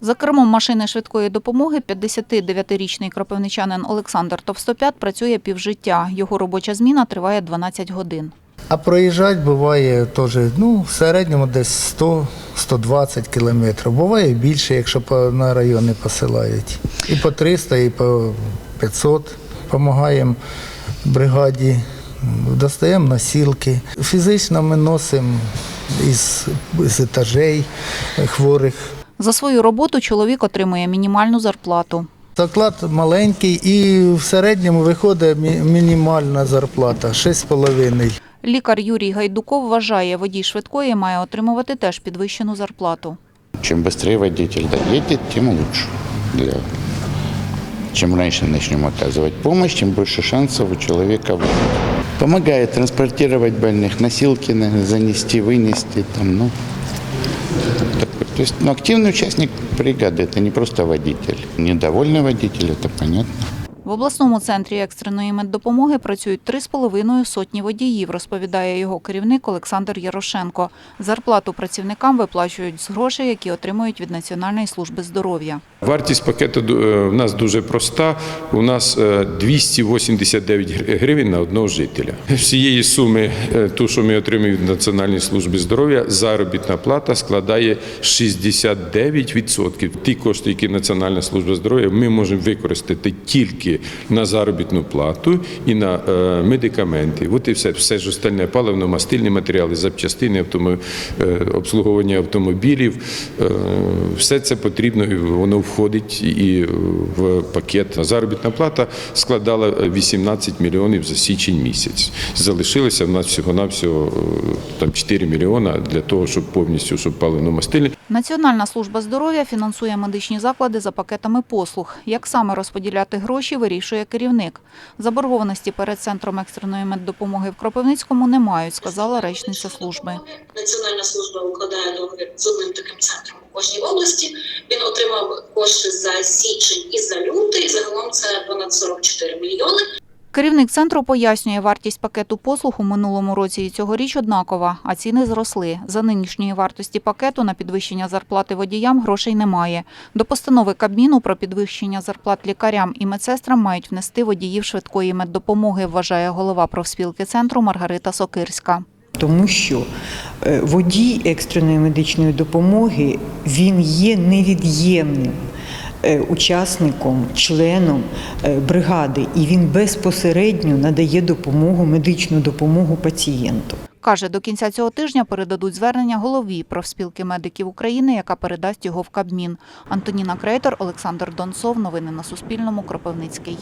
За кермом машини швидкої допомоги 59-річний кропивничанин Олександр Товстопят працює півжиття. Його робоча зміна триває 12 годин. А проїжджати буває теж, ну, в середньому десь 100-120 кілометрів. Буває більше, якщо на райони посилають. І по 300, і по 500. Помагаємо бригаді, достаємо носілки. Фізично ми носимо із, з етажей хворих. За свою роботу чоловік отримує мінімальну зарплату. Заклад маленький і в середньому виходить мі- мінімальна зарплата 6,5. Лікар Юрій Гайдуков вважає, водій швидкої має отримувати теж підвищену зарплату. Чем быстрее водитель доедет, тем лучше. Для... Чем раньше начнем оказывать помощь, тем больше шансов у человека выжить. Помогает транспортировать больных, носилки на- занести, вынести. Там, ну, такой. То есть ну, активный участник бригады, это не просто водитель. Недовольный водитель, это понятно. В обласному центрі екстреної меддопомоги працюють три з половиною сотні водіїв, розповідає його керівник Олександр Ярошенко. Зарплату працівникам виплачують з грошей, які отримують від Національної служби здоров'я. Вартість пакету е, в нас дуже проста. У нас е, 289 гр- гривень на одного жителя. Всієї суми, е, ту, що ми отримуємо від Національної служби здоров'я, заробітна плата складає 69%. Ті кошти, які Національна служба здоров'я, ми можемо використати тільки на заробітну плату і на е, медикаменти. От і все, все ж остальне паливно-мастильні матеріали, запчастини, е, обслуговування автомобілів. е, Все це потрібно, і воно входить і в пакет. Заробітна плата складала 18 мільйонів за січень місяць. Залишилося в нас всього-навсього там 4 мільйона для того, щоб повністю щоб паливно-мастильні Національна служба здоров'я фінансує медичні заклади за пакетами послуг. Як саме розподіляти гроші, вирішує керівник. Заборгованості перед центром екстреної меддопомоги в Кропивницькому не мають, сказала речниця служби. Національна служба укладає договір з одним таким центром у кожній області. Він отримав кошти за січень і за лютий. Загалом це понад 44 мільйони. Керівник центру пояснює, вартість пакету послуг у минулому році і цьогоріч однакова, а ціни зросли. За нинішньої вартості пакету на підвищення зарплати водіям грошей немає. До постанови Кабміну про підвищення зарплат лікарям і медсестрам мають внести водіїв швидкої меддопомоги, вважає голова профспілки центру Маргарита Сокирська. Тому що е, водій екстреної медичної допомоги він є невід'ємним учасником, членом е, бригади, і він безпосередньо надає допомогу, медичну допомогу пацієнту. Каже, до кінця цього тижня передадуть звернення голові профспілки медиків України, яка передасть його в Кабмін. Антоніна Крейтор, Олександр Донцов. Новини на Суспільному. Кропивницький.